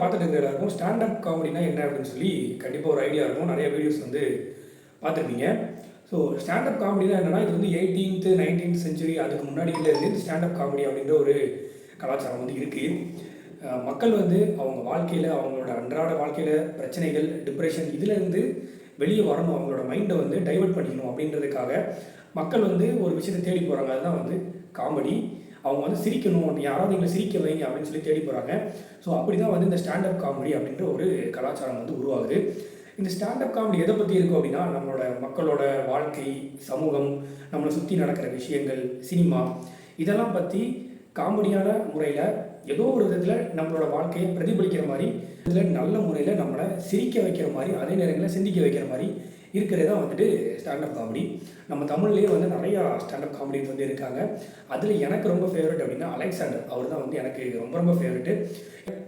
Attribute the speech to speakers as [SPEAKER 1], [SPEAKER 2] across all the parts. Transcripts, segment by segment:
[SPEAKER 1] பார்த்துட்டு இருக்கிற எல்லாருக்கும் ஸ்டாண்டப் காமெடினா என்ன அப்படின்னு சொல்லி கண்டிப்பாக ஒரு ஐடியா இருக்கும். நிறைய வீடியோஸ் வந்து பார்த்துருப்பீங்க. ஸோ ஸ்டாண்டப் காமெடினா என்னன்னா இது வந்து எயிட்டீன்த்து நைன்டீன்த் செஞ்சுரி அதுக்கு முன்னாடியில இருந்து ஸ்டாண்டப் காமெடி அப்படின்ற ஒரு கலாச்சாரம் வந்து இருக்குது மக்கள் வந்து அவங்க வாழ்க்கையில் அவங்களோட அன்றாட வாழ்க்கையில் பிரச்சனைகள் டிப்ரெஷன் இதிலேருந்து வெளியே வரணும். அவங்களோட மைண்டை வந்து டைவர்ட் பண்ணிக்கணும் அப்படின்றதுக்காக மக்கள் வந்து ஒரு விஷயத்தை தேடி போகிறாங்க அதுதான் வந்து காமெடி அவங்க வந்து சிரிக்கணும் யாராவது எங்களை சிரிக்க வைங்க அப்படின்னு சொல்லி தேடி போகிறாங்க ஸோ அப்படி தான் வந்து இந்த ஸ்டாண்டப் காமெடி அப்படின்ற ஒரு கலாச்சாரம் வந்து உருவாகுது. இந்த ஸ்டாண்டப் காமெடி எதை பற்றி இருக்கும் அப்படின்னா நம்மளோட மக்களோட வாழ்க்கை சமூகம் நம்மளை சுற்றி நடக்கிற விஷயங்கள் சினிமா இதெல்லாம் பற்றி காமெடியான முறையில் ஏதோ ஒரு விதத்தில் நம்மளோட வாழ்க்கையை பிரதிபலிக்கிற மாதிரி இதில் நல்ல முறையில் நம்மளை சிரிக்க வைக்கிற மாதிரி அதே நேரங்களில் சிந்திக்க வைக்கிற மாதிரி இருக்கிறதே தான் வந்துட்டு ஸ்டாண்டப் காமெடி நம்ம தமிழ்லேயே வந்து நிறையா ஸ்டாண்டப் காமெடிஸ் வந்து இருக்காங்க. அதில் எனக்கு ரொம்ப ஃபேவரட் அப்படின்னா அலெக்சாண்டர். அவர் தான் வந்து எனக்கு ரொம்ப ரொம்ப ஃபேவரட்டு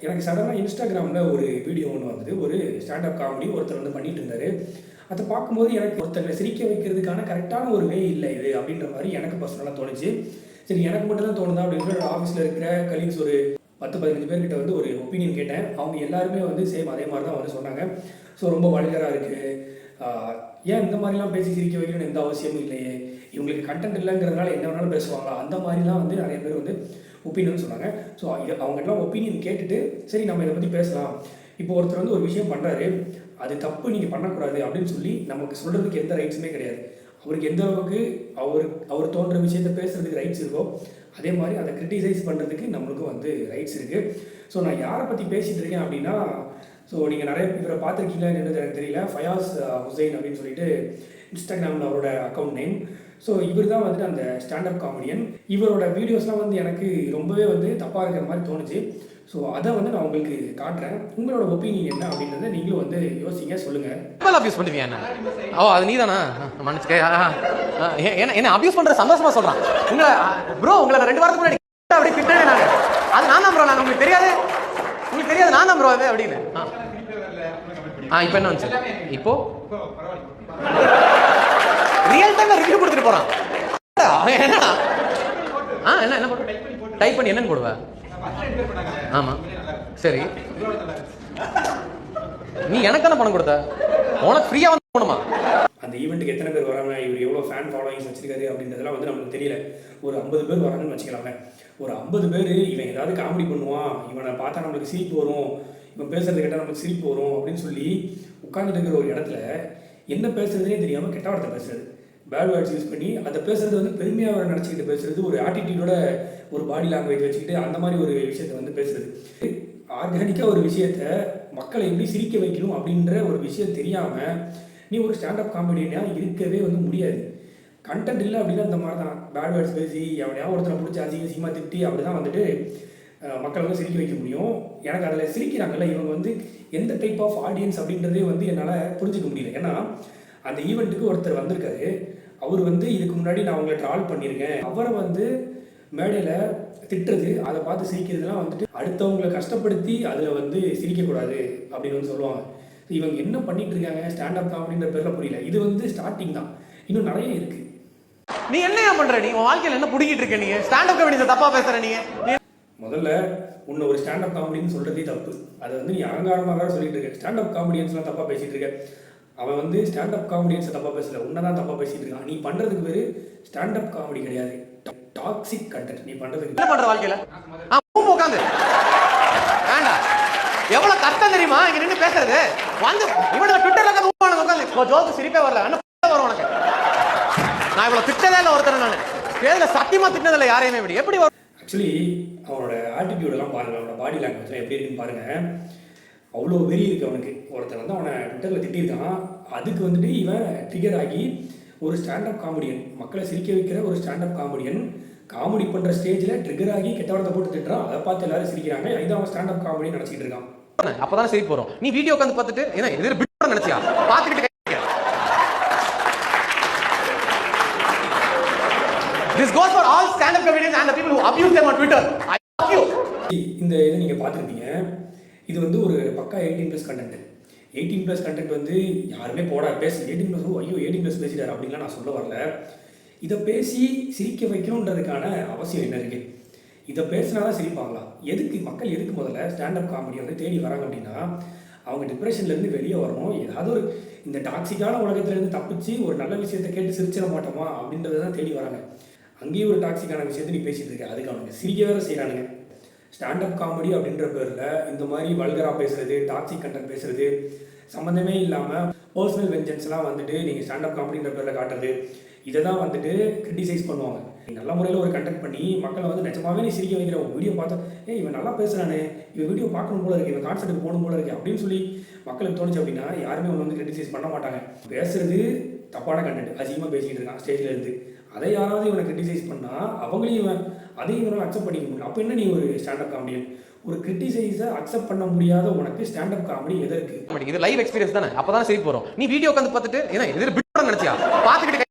[SPEAKER 1] எனக்கு சடனாக இன்ஸ்டாகிராமில் ஒரு வீடியோ ஒன்று வந்தது. ஒரு ஸ்டாண்டப் காமெடி ஒருத்தர் வந்து பண்ணிட்டு இருந்தார். அதை பார்க்கும்போது எனக்கு ஒருத்தங்களை சிரிக்க வைக்கிறதுக்கான கரெக்டான ஒரு வே இல்லை இது அப்படின்ற மாதிரி எனக்கு பர்சனலாக தோணுச்சு. சரி எனக்கு மட்டும் தான் தோணுதா அப்படின்னு ஆஃபீஸில் இருக்கிற கலீக்ஸ் ஒரு பத்து பதினஞ்சு பேர்கிட்ட வந்து ஒரு ஒப்பீனியன் கேட்டேன். அவங்க எல்லாருமே வந்து சேம் அதே மாதிரி தான் வந்து சொன்னாங்க. ஸோ ரொம்ப வல்கராக இருக்குது ஏன் இந்த மாதிரிலாம் பேசி சிரிக்க வைக்கணும்னு எந்த அவசியமும் இல்லையே? இவங்களுக்கு கண்டென்ட் இல்லைங்கிறதுனால என்ன வேணாலும் பேசுவாங்களா? அந்த மாதிரிலாம் வந்து நிறைய பேர் வந்து ஒப்பீனியன் சொன்னாங்க. ஸோ அவங்கெல்லாம் ஒப்பீனியன் கேட்டுட்டு சரி நம்ம இதை பற்றி பேசலாம். இப்போ ஒருத்தர் வந்து ஒரு விஷயம் பண்ணுறாரு அது தப்பு நீங்கள் பண்ணக்கூடாது அப்படின்னு சொல்லி நமக்கு சொல்கிறதுக்கு எந்த ரைட்ஸுமே கிடையாது. அவருக்கு எந்த அளவுக்கு அவர் அவர் தோன்ற விஷயத்த பேசுகிறதுக்கு ரைட்ஸ் இருக்கோ அதே மாதிரி அதை கிரிட்டிசைஸ் பண்ணுறதுக்கு நம்மளுக்கும் வந்து ரைட்ஸ் இருக்குது ஸோ நான் யாரை பற்றி பேசிகிட்டு இருக்கேன் அப்படின்னா ஸோ நீங்கள் நிறைய இவரை பார்த்துருக்கீங்களா என்னது எனக்கு தெரியல. ஃபயாஸ் ஹுசைன் uh, அப்படின்னு சொல்லிட்டு இன்ஸ்டாகிராமில் அவரோட அக்கௌண்ட் நேம் ஸோ இவர் தான் வந்துட்டு அந்த ஸ்டாண்டப் காமெடியன் இவரோட வீடியோஸ்லாம் வந்து எனக்கு ரொம்பவே வந்து தப்பாக இருக்கிற மாதிரி தோணுச்சு. ஸோ அதை வந்து நான் உங்களுக்கு காட்டுறேன். உங்களோட ஒப்பீனியன் என்ன அப்படின்றத நீங்களும் வந்து யோசிங்க சொல்லுங்கள்
[SPEAKER 2] அப்யூஸ் அபியூஸ் பண்ணுவியா என்ன? ஓ அது நீ தானா மனசுக்கு என்ன என்ன அபியூஸ் பண்ற சந்தோஷமா சொல்றான்? உங்களை ப்ரோ உங்களை நான் ரெண்டு வாரத்துக்கு முன்னாடி அப்படியே திட்டவே நாங்க அது நான் தான் ப்ரோ நாங்க உங்களுக்கு தெரியாது. உங்களுக்கு தெரியாது நான் தான் ப்ரோ அது அப்படின்னு. ஆ. ஆ இப்போ என்ன வந்துச்சு? இப்போ? ரியல் டைம்ல ரிவ்யூ கொடுத்துட்டு போறான். என்னடா ஆ என்ன என்ன போடு? டைப் பண்ணி என்னன்னு போடுவ? ஆமா. சரி. நீ எனக்கு தானே பணம் கொடுத்த? உனக்கு ஃப்ரீயா வந்து போகணுமா
[SPEAKER 1] அந்த ஈவெண்ட்டுக்கு எத்தனை பேர் வராங்க? இவர் எவ்வளோ ஃபேன் ஃபாலோயிங்ஸ் வச்சிருக்காரு அப்படின்றதெல்லாம் வந்து நமக்கு தெரியல. ஒரு ஐம்பது பேர் வராங்கன்னு வச்சுக்கலாமே ஒரு ஐம்பது பேர் இவன் ஏதாவது காமெடி பண்ணுவான் இவனை பார்த்தா நம்மளுக்கு சிரிப்பு வரும் இவன் பேசுறது கேட்டால் நமக்கு சிரிப்பு வரும் அப்படின்னு சொல்லி உட்கார்ந்துட்டு இருக்கிற ஒரு இடத்துல என்ன பேசுறதுனே தெரியாமல் கெட்ட வார்த்தை பேசுறது. பேட் வேர்ட்ஸ் யூஸ் பண்ணி அதை பேசுறது வந்து பெருமையாக நினச்சிக்கிட்டு பேசுறது ஒரு ஆட்டிடியூடோட ஒரு பாடி லாங்குவேஜ் வச்சுக்கிட்டு அந்த மாதிரி ஒரு விஷயத்தை வந்து பேசுறது. ஆர்கானிக்காக ஒரு விஷயத்த மக்களை எப்படி சிரிக்க வைக்கணும் அப்படின்ற ஒரு விஷயம் தெரியாமல் நீ ஒரு ஸ்டாண்டப் காமெடியனா இருக்கவே வந்து முடியாது. கண்டென்ட் இல்லை அப்படின்னா இந்த மாதிரி தான் பேட் வேர்ட்ஸ் பேசி எவனையாவது ஒருத்தரை பிடிச்சி அசிங்க சீமா திட்டி அப்படி தான் வந்துட்டு அஹ், மக்களை வந்து சிரிக்க வைக்க முடியும். எனக்கு அதில் சிரிக்கிறாங்கல்ல இவங்க வந்து எந்த டைப் ஆஃப் ஆடியன்ஸ் அப்படின்றதே வந்து என்னால் புரிஞ்சுக்க முடியல. ஏன்னா அந்த ஈவெண்ட்டுக்கு ஒருத்தர் வந்திருக்காரு. அவர் வந்து இதுக்கு முன்னாடி நான் அவங்களை ட்ரால் பண்ணியிருக்கேன் அவரை வந்து மேடையில் திட்டுறது அதை பார்த்து சிரிக்கிறதுலாம் வந்துட்டு அடுத்தவங்களை கஷ்டப்படுத்தி அதில் வந்து சிரிக்கக்கூடாது அப்படின்னு வந்து சொல்லுவாங்க. இவங்க என்ன பண்ணிட்டு இருக்காங்க? ஸ்டாண்டப் காமெடின்ற பேரில் புரியல. இது வந்து ஸ்டார்டிங் தான். இன்னும் நிறைய இருக்குது
[SPEAKER 2] நீ என்னையா பண்ற? நீ உன் வாழ்க்கையில என்ன புடிக்கிட்டு இருக்க நீங்க ஸ்டாண்ட் அப் கமெடி தப்பா பேசுற நீ.
[SPEAKER 1] முதல்ல உன்னை ஒரு ஸ்டாண்டப் காமெடின்னு சொல்கிறதே தப்பு. அதை வந்து நீ அலங்காரமாக வேறு சொல்லிட்டு இருக்க. ஸ்டாண்டப் காமெடியன்ஸ்லாம் தப்பாக பேசிகிட்டு இருக்க. அவன் வந்து ஸ்டாண்டப் காமெடியன்ஸை தப்பாக பேசல. உன்னை தான் தப்பாக பேசிகிட்டு இருக்கான். நீ பண்ணுறதுக்கு பேர் ஸ்டாண்டப் காமெடி கிடையாது. டாக்ஸிக் கண்டென்ட் நீ பண்ணுறதுக்கு
[SPEAKER 2] என்ன பண்ற வாழ்க்கையில? உட்காந்து வேண்டாம் எவ்வளவு கஷ்டம் தெரியுமா? இங்க நின்னு பேசுறது. வந்து இவனுக்கு ட்விட்டர்ல உட்காந்து ஜோக்கு சிரிப்பே வரல. நான் இவ்வளவு திட்டதே இல்லை ஒருத்தர் நான். பேர்ல சத்தியமா திட்டினது இல்லை யாரையுமே இப்படி எப்படி
[SPEAKER 1] ஆக்சுவலி அவனோட ஆட்டிடியூடெல்லாம் பாருங்க. அவனோட பாடி லாங்குவேஜ்லாம் எப்படி இருக்குன்னு பாருங்க. அவ்வளோ வெறி இருக்கு அவனுக்கு. ஒருத்தன் வந்து அவனை ட்விட்டரில் திட்டியிருக்கான். அதுக்கு வந்துட்டு இவன் ட்ரிகர் ஆகி ஒரு ஸ்டாண்டப் காமெடியன் மக்களை சிரிக்க வைக்கிற ஒரு ஸ்டாண்டப் காமெடியன் காமெடி பண்ணுற ஸ்டேஜில் ட்ரிகர் ஆகி கெட்ட வார்த்தை போட்டு திட்டுறான். அதை பார்த்து எல்லாரும் சிரிக்கிறாங்க. இதான் அவன் ஸ்டாண்டப் காமெடி நினச்சிக்கிட்டு இருக்கான்.
[SPEAKER 2] அப்பதான் சிரிப்பு வரும். நீ வீடியோ உட்காந்து பார்த்துட்டு இது பிட் நினைச்சியா? பார்த்துக்கிட்டு abuse them on Twitter. I you.
[SPEAKER 1] இந்த இதை நீங்கள் பார்த்துருப்பீங்க. இது வந்து ஒரு பக்கா eighteen plus content eighteen plus content வந்து யாருமே போடா பேச. எயிட்டீன் ப்ளஸ் ஐயோ எயிட்டீன் ப்ளஸ் பேசிட்டார் அப்படின்லாம் நான் சொல்ல வரல. இதை பேசி சிரிக்க வைக்கணுன்றதுக்கான அவசியம் என்ன இருக்குது இதை பேசினா தான் சிரிப்பாங்களா? எதுக்கு மக்கள் எதுக்கு முதல்ல ஸ்டாண்டப் காமெடி வந்து தேடி வராங்க அப்படின்னா அவங்க டிப்ரெஷன்லேருந்து வெளியே வரணும். ஏதாவது ஒரு இந்த டாக்ஸிக்கான உலகத்துலேருந்து தப்பிச்சு ஒரு நல்ல விஷயத்தை கேட்டு சிரிச்சிட மாட்டோமா அப்படின்றத தான் தேடி வராங்க. அங்கேயும் ஒரு டாக்ஸிக்கான விஷயத்தை நீ பேசிட்டு இருக்க. அதுக்கு அவனுங்க சிரிக்க வேற செய்கிறானுங்க ஸ்டாண்டப் காமெடி அப்படின்ற பேரில் இந்த மாதிரி வல்கராக பேசுறது டாக்ஸிக் கண்டென்ட் பேசுறது சம்மந்தமே இல்லாமல் பர்சனல் வெஞ்சன்ஸ்லாம் வந்துட்டு நீங்கள் ஸ்டாண்டப் காமெடின்ற பேரில் காட்டுறது இதை தான் வந்துட்டு கிரிட்டிசைஸ் பண்ணுவாங்க. நீ நல்ல முறையில் ஒரு கண்டெக்ட் பண்ணி மக்களை வந்து நிஜமாவே நீ சிரிக்க வைக்கிற வீடியோ பார்த்தா ஏ இவன் நல்லா பேசுகிறானே இவன் வீடியோ பார்க்கணும் போல இருக்கு இவன் கான்சர்ட்டுக்கு போகணும் போல இருக்கு அப்படின்னு சொல்லி மக்களுக்கு தோணுச்சு அப்படின்னா யாருமே ஒன்று வந்து கிரிட்டிசைஸ் பண்ண மாட்டாங்க. பேசுறது தப்பான கண்டென்ட் அதிகமாக பேசிக்கிட்டு இருக்கான் ஸ்டேஜில் இருந்து. அதை யாராவது இவனை கிரிட்டிசைஸ் பண்ணால் அவங்களையும் இவன் அதையும் இவனால் அக்செப்ட் பண்ணிக்க முடியும் அப்போ என்ன நீ ஒரு ஸ்டாண்டப் காமெடியன் ஒரு கிரிட்டிசைஸை அக்செப்ட் பண்ண முடியாத உனக்கு ஸ்டாண்டப் காமெடி எதற்கு
[SPEAKER 2] மாட்டேங்குது. இது லைவ் எக்ஸ்பீரியன்ஸ் தானே. அப்பதான் சிரிப்பு வரும். நீ வீடியோ உட்காந்து பார்த்துட்டு என்ன இது பிட் நினைச்சியா? பார்த்துக்கிட்டு.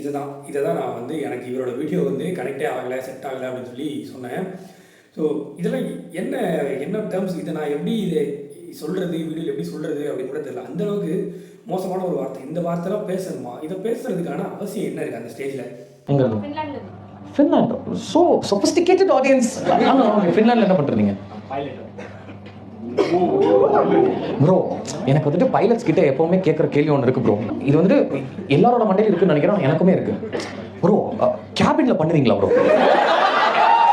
[SPEAKER 1] இதுதான் இதை தான் நான் வந்து எனக்கு இவரோட வீடியோ வந்து கனெக்டே ஆகலை செட் ஆகலை அப்படின்னு சொல்லி சொன்னேன். ஸோ இதெல்லாம் என்ன என்ன டேர்ம்ஸ் இதை நான் எப்படி இதை சொல்கிறது வீடியோவில் எப்படி சொல்கிறது அப்படின்னு கூட தெரியல. அந்த அளவுக்கு மோசமான ஒரு வார்த்தை. இந்த வார்த்தைலாம் பேசணுமா? இதை பேசுறதுக்கான அவசியம் என்ன இருக்குது அந்த ஸ்டேஜில்.
[SPEAKER 3] ஃபின்லாண்ட் ஸோ சொபிஸ்டிகேட்டட் ஆடியன்ஸ் ஃபின்லாண்டில் என்ன பண்ணுறீங்க ப்ரோ எனக்கு வந்துட்டு பைலட்ஸ் கிட்ட எப்பவுமே கேட்குற கேள்வி ஒன்று இருக்கு ப்ரோ இது வந்துட்டு எல்லாரோட மண்டையில இருக்குன்னு நினைக்கிறேன் எனக்குமே இருக்கு. ப்ரோ கேபின்ல பண்ணுவீங்களா ப்ரோ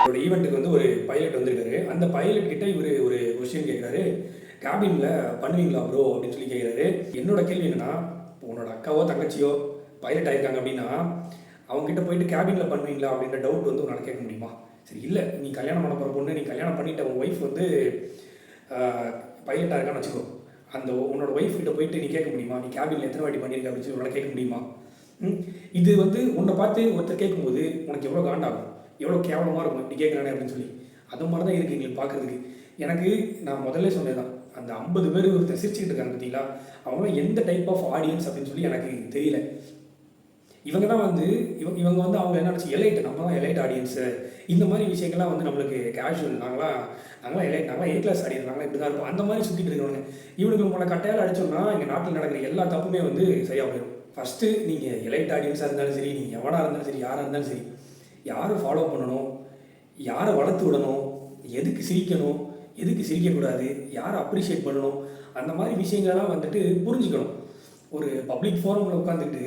[SPEAKER 1] ஒரு ஈவெண்ட்டுக்கு வந்து ஒரு பைலட் வந்திருக்காரு. அந்த பைலட் கிட்ட இவர் ஒரு கொஸ்டின் கேட்குறாரு கேபினில் பண்ணுவீங்களா ப்ரோ அப்படின்னு சொல்லி கேட்குறாரு என்னோட கேள்வி என்னன்னா உன்னோட அக்காவோ தங்கச்சியோ பைலட் ஆயிருக்காங்க அப்படின்னா அவங்ககிட்ட போயிட்டு கேபினில் பண்ணுவீங்களா அப்படின்ற டவுட் வந்து உன்னால் கேட்க முடியுமா? சரி இல்லை. நீ கல்யாணம் பண்ண போகிற பொண்ணு நீ கல்யாணம் பண்ணிட்டு உன் ஒய்ஃப் வந்து பைலட்டாக இருக்கான்னு வச்சுக்கோ. அந்த உன்னோட ஒய்ஃப் கிட்ட போயிட்டு நீ கேட்க முடியுமா? நீ கேபினில் எத்தனை வாட்டி பண்ணியிருக்க அப்படின்னு சொல்லி உன்னால் கேட்க முடியுமா? இது வந்து உன்னை பார்த்து ஒருத்தர் கேட்கும்போது உனக்கு எவ்வளோ காண்டாகும்? எவ்வளோ கேவலமாக இருக்கும்? நீ கேட்குறானே அப்படின்னு சொல்லி. அது மாதிரி தான் இருக்குது எங்களுக்கு பார்க்குறதுக்கு எனக்கு நான் முதல்ல சொன்னது தான் அந்த ஐம்பது பேர் ஒருத்தர் சிரிச்சுக்கிட்டு இருக்காங்க பார்த்தீங்களா அவங்களாம் எந்த டைப் ஆஃப் ஆடியன்ஸ் அப்படின்னு சொல்லி எனக்கு தெரியல. இவங்க தான் வந்து இவங்க இவங்க வந்து அவங்க என்ன நினச்சி எலைட் நம்ம தான் எலைட் ஆடியன்ஸு இந்த மாதிரி விஷயங்கள்லாம் வந்து நம்மளுக்கு கேஷுவல் நாங்களாம் நாங்களாம் எலைட் நாங்களாம் ஏ கிளாஸ் ஆடியன்ஸ் நாங்களாம் இப்படி தான் இருப்போம். அந்த மாதிரி சுற்றிட்டு இருக்கவங்க இவனுக்கு உங்களை கட்டையால் அடிச்சோம்னா எங்கள் நாட்டில் நடக்கிற எல்லா தப்புமே வந்து சரியாக போயிடும். ஃபஸ்ட்டு நீங்கள் எலைட் ஆடியன்ஸாக இருந்தாலும் சரி நீங்கள் எவனாக இருந்தாலும் சரி யாராக இருந்தாலும் சரி யாரை ஃபாலோ பண்ணணும் யாரை வளர்த்து விடணும் எதுக்கு சிரிக்கணும் எதுக்கு சிரிக்கக்கூடாது? யாரை அப்ரிஷியேட் பண்ணணும்? அந்த மாதிரி விஷயங்களெல்லாம் வந்துட்டு புரிஞ்சுக்கணும். ஒரு பப்ளிக் ஃபோரமில் உட்காந்துட்டு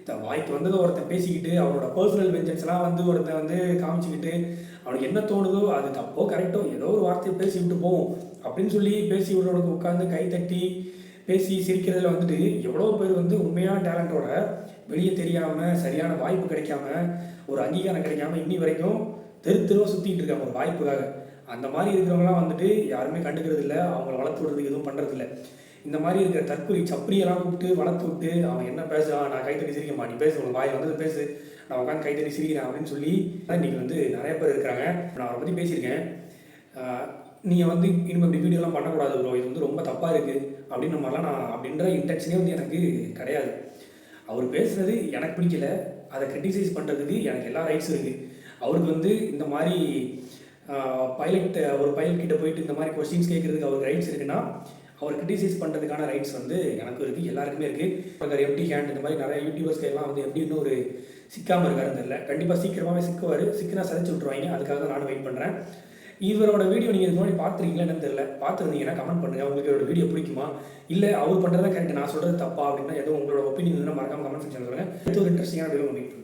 [SPEAKER 1] இந்த வாய்க்கு வந்ததை ஒருத்தன் பேசிக்கிட்டு அவனோட பர்சனல் வெஞ்சன்ஸ்லாம் வந்து ஒருத்தன் வந்து காமிச்சிக்கிட்டு அவனுக்கு என்ன தோணுதோ அது தப்போ கரெக்டோ ஏதோ ஒரு வார்த்தையை பேசி விட்டு போவோம் அப்படின்னு சொல்லி பேசி விடுறவனுக்கு உட்காந்து கை தட்டி பேசி சிரிக்கிறதுல வந்துட்டு எவ்வளோ பேர் வந்து உண்மையான டேலண்ட்டோட வெளியே தெரியாமல் சரியான வாய்ப்பு கிடைக்காம ஒரு அங்கீகாரம் கிடைக்காம இன்னி வரைக்கும் தெரு தெருவாக சுற்றிக்கிட்டு இருக்காங்க ஒரு வாய்ப்புக்காக. அந்த மாதிரி இருக்கிறவங்களாம் வந்துட்டு யாருமே கண்டுக்கிறது இல்லை. அவங்கள வளர்த்து விடுறதுக்கு எதுவும் பண்ணுறது இல்லை. இந்த மாதிரி இருக்கிற தற்கொலை சப்ரியெல்லாம் கூப்பிட்டு வளர்த்து விட்டு அவன் என்ன பேசுகிறான் நான் கைத்தடி சிரிக்கமா நீ பேசு உனக்கு வாய் வந்தது பேசு நான் உட்காந்து கைத்தடி சிரிக்கிறேன் அப்படின்னு சொல்லி இன்னைக்கு வந்து நிறைய பேர் இருக்கிறாங்க. நான் அவரை பற்றி பேசியிருக்கேன். நீங்கள் வந்து இனிமேல் இப்படி வீடியோலாம் பண்ணக்கூடாது ப்ரோ இது வந்து ரொம்ப தப்பாக இருக்குது அப்படின்ற மாதிரிலாம் நான் அப்படின்ற இன்டென்ஷனே வந்து எனக்கு கிடையாது. அவர் பேசுனது எனக்கு பிடிக்கல. அதை கிரிட்டிசைஸ் பண்ணுறதுக்கு எனக்கு எல்லா ரைட்ஸும் இருக்குது அவருக்கு வந்து இந்த மாதிரி பைலட் ஒரு பைலட் கிட்ட போயிட்டு இந்த மாதிரி கொஸ்டின்ஸ் கேட்கறதுக்கு அவருக்கு ரைட்ஸ் இருக்குன்னா அவர் கிரிட்டிசைஸ் பண்ணுறதுக்கான ரைட்ஸ் வந்து எனக்கு இருக்குது எல்லாருக்குமே இருக்குது எம்டி ஹேண்ட் இந்த மாதிரி நிறைய யூடியூபர்ஸ்க்கு எல்லாம் வந்து எப்படி இன்னும் ஒரு சிக்காமல் இருக்காருன்னு தெரியல. கண்டிப்பாக சீக்கிரமாகவே சிக்குவார். சிக்கினா சதைச்சு விட்ருவாங்க அதுக்காக தான் நானும் வெயிட் பண்ணுறேன் இவரோட வீடியோ நீங்கள் இது முன்னாடி பார்த்துருக்கீங்களா என்னன்னு தெரியல. பார்த்துருந்தீங்கன்னா கமெண்ட் பண்ணுங்கள் உங்களுக்கு இவரோட வீடியோ பிடிக்குமா? இல்லை அவர் பண்ணுறதா கரெக்ட் நான் சொல்கிறது தப்பா அப்படின்னா ஏதோ உங்களோட ஒப்பீனியன் மறக்காமல் கமெண்ட் செக்ஷன் சொல்லுங்கள் இது ஒரு இன்ட்ரெஸ்டிங்கான வீடியோ மீட்